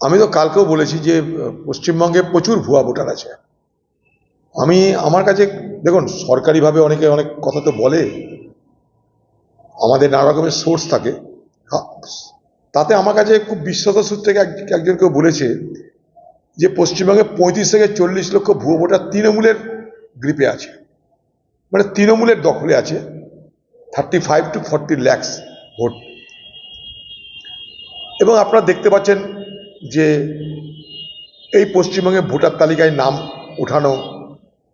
আমি তো কালকেও বলেছি যে পশ্চিমবঙ্গে প্রচুর ভুয়া ভোটার আছে। আমি, আমার কাছে, দেখুন, সরকারিভাবে অনেকে অনেক কথা তো বলে। আমাদের নানা রকমের সোর্স থাকে। তাতে আমার কাছে খুব বিশ্বস্ত সূত্রে এক- একজন কেউ বলেছে যে, পশ্চিমবঙ্গে পঁয়ত্রিশ থেকে চল্লিশ লক্ষ ভুয়ো ভোটার তৃণমূলের গ্রিপে আছে। মানে তৃণমূলের দখলে আছে। Thirty five to forty lakhs vote. এবং আপনারা দেখতে পাচ্ছেন যে এই পশ্চিমবঙ্গে ভোটার তালিকায় নাম উঠানো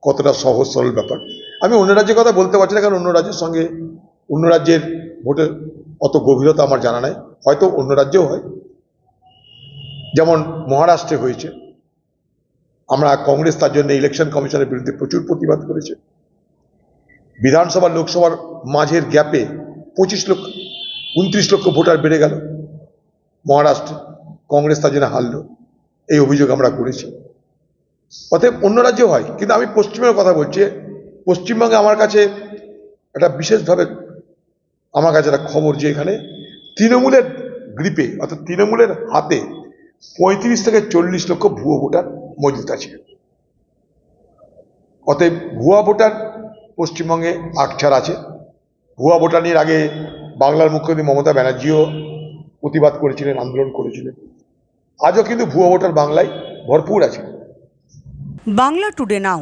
কতটা সহজ, সরল ব্যাপার। আমি অন্য রাজ্যের কথা বলতে পারছি না, কারণ অন্য রাজ্যের সঙ্গে অন্য রাজ্যের ভোটের অত গভীরতা আমার জানা নাই। হয়তো অন্য রাজ্যেও হয়। যেমন মহারাষ্ট্রে হয়েছে। আমরা কংগ্রেস তার জন্য ইলেকশন কমিশনের বিরুদ্ধে প্রচুর প্রতিবাদ করেছে। বিধানসভা, লোকসভার মাঝের গ্যাপে পঁচিশ লক্ষ, উনত্রিশ লক্ষ ভোটার বেড়ে গেল মহারাষ্ট্রে। কংগ্রেস তার জন্য হারল। এই অভিযোগ আমরা করেছি। অতএব অন্য রাজ্যেও হয়। কিন্তু আমি পশ্চিমের কথা বলছি। পশ্চিমবঙ্গে আমার কাছে একটা বিশেষভাবে আমার কাছে একটা খবর যে এখানে তৃণমূলের গ্রিপে অর্থাৎ তৃণমূলের হাতে পঁয়ত্রিশ থেকে চল্লিশ লক্ষ ভুয়ো ভোটার মজুত আছে। অতএব ভুয়া ভোটার পশ্চিমবঙ্গে আকছার আছে। ভুয়া ভোটার আগে বাংলার মুখ্যমন্ত্রী মমতা ব্যানার্জিও প্রতিবাদ করেছিলেন, আন্দোলন করেছিলেন। আজও কিন্তু ভুয়া ভোটার বাংলায় ভরপুর আছে। Bangla today now.